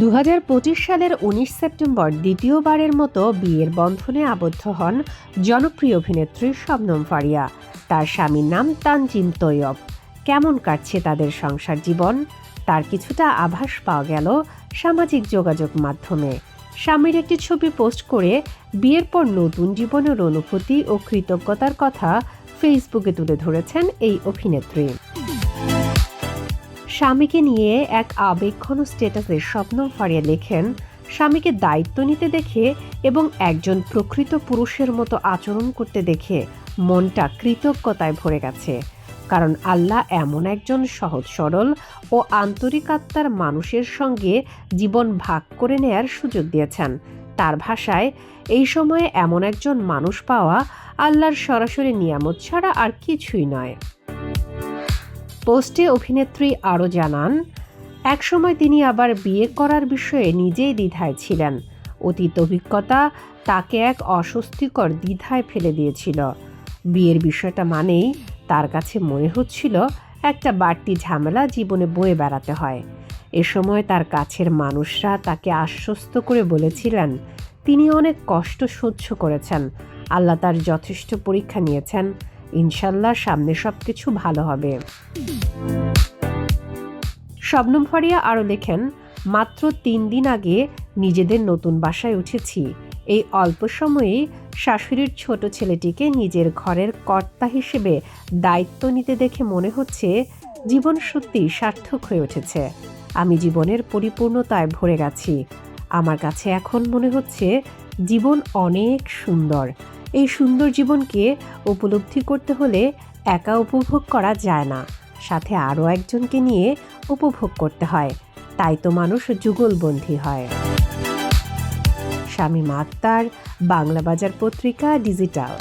দু হাজার পঁচিশ সালের উনিশ সেপ্টেম্বর দ্বিতীয়বারের মতো বিয়ের বন্ধনে আবদ্ধ হন জনপ্রিয় অভিনেত্রী শবনম ফারিয়া। তার স্বামীর নাম তানজিম তৈয়ব। কেমন কাটছে তাদের সংসার জীবন? তার কিছুটা আভাস পাওয়া গেল সামাজিক যোগাযোগ মাধ্যমে। স্বামীর একটি ছবি পোস্ট করে বিয়ের পর নতুন জীবনের অনুভূতি ও কৃতজ্ঞতার কথা ফেসবুকে তুলে ধরেছেন এই অভিনেত্রী। স্বামীকে নিয়ে এক আবেগঘন স্ট্যাটাসে স্বপ্ন ফারিয়া লেখেন, স্বামীকে দায়িত্ব নিতে দেখে এবং একজন প্রকৃত পুরুষের মতো আচরণ করতে দেখে মনটা কৃতজ্ঞতায় ভরে গেছে। কারণ আল্লাহ এমন একজন সহজ সরল ও আন্তরিক আত্মার মানুষের সঙ্গে জীবন ভাগ করে নেয়ার সুযোগ দিয়েছেন। তার ভাষায়, এই সময়ে এমন একজন মানুষ পাওয়া আল্লাহর সরাসরি নিয়ামত ছাড়া আর কিছুই নয়। পোস্টে অভিনেত্রী আরও জানান, একসময় তিনি আবার বিয়ে করার বিষয়ে নিজেই দ্বিধায় ছিলেন। অতীত অভিজ্ঞতা তাকে এক অস্বস্তিকর দ্বিধায় ফেলে দিয়েছিল। বিয়ের বিষয়টা মানেই তার কাছে মনে হচ্ছিল একটা বাড়তি ঝামেলা জীবনে বয়ে বেড়াতে হয়। এ সময় তার কাছের মানুষরা তাকে আশ্বস্ত করে বলেছিলেন, তিনি অনেক কষ্ট সহ্য করেছেন। আল্লাহ তার যথেষ্ট পরীক্ষা নিয়েছেন। ইনশাল্লাহ সামনে সব কিছু ভালো হবে। শবনম ফারিয়া আরও লেখেন, মাত্র তিন দিন আগে নিজেদের নতুন বাসায় উঠেছি। এই অল্প সময়েই শাশুড়ির ছোট ছেলেটিকে নিজের ঘরের কর্তা হিসেবে দায়িত্ব নিতে দেখে মনে হচ্ছে জীবন সত্যি সার্থক হয়ে উঠেছে। আমি জীবনের পরিপূর্ণতায় ভরে গেছি। আমার কাছে এখন মনে হচ্ছে জীবন অনেক সুন্দর। এই সুন্দর জীবনকে উপলব্ধি করতে হলে একা উপভোগ করা যায় না। সাথে আরও একজনকে নিয়ে উপভোগ করতে হয়। তাই তো মানুষ যুগলবন্ধী হয়। স্বামী আক্তার, বাংলা বাজার পত্রিকা ডিজিটাল।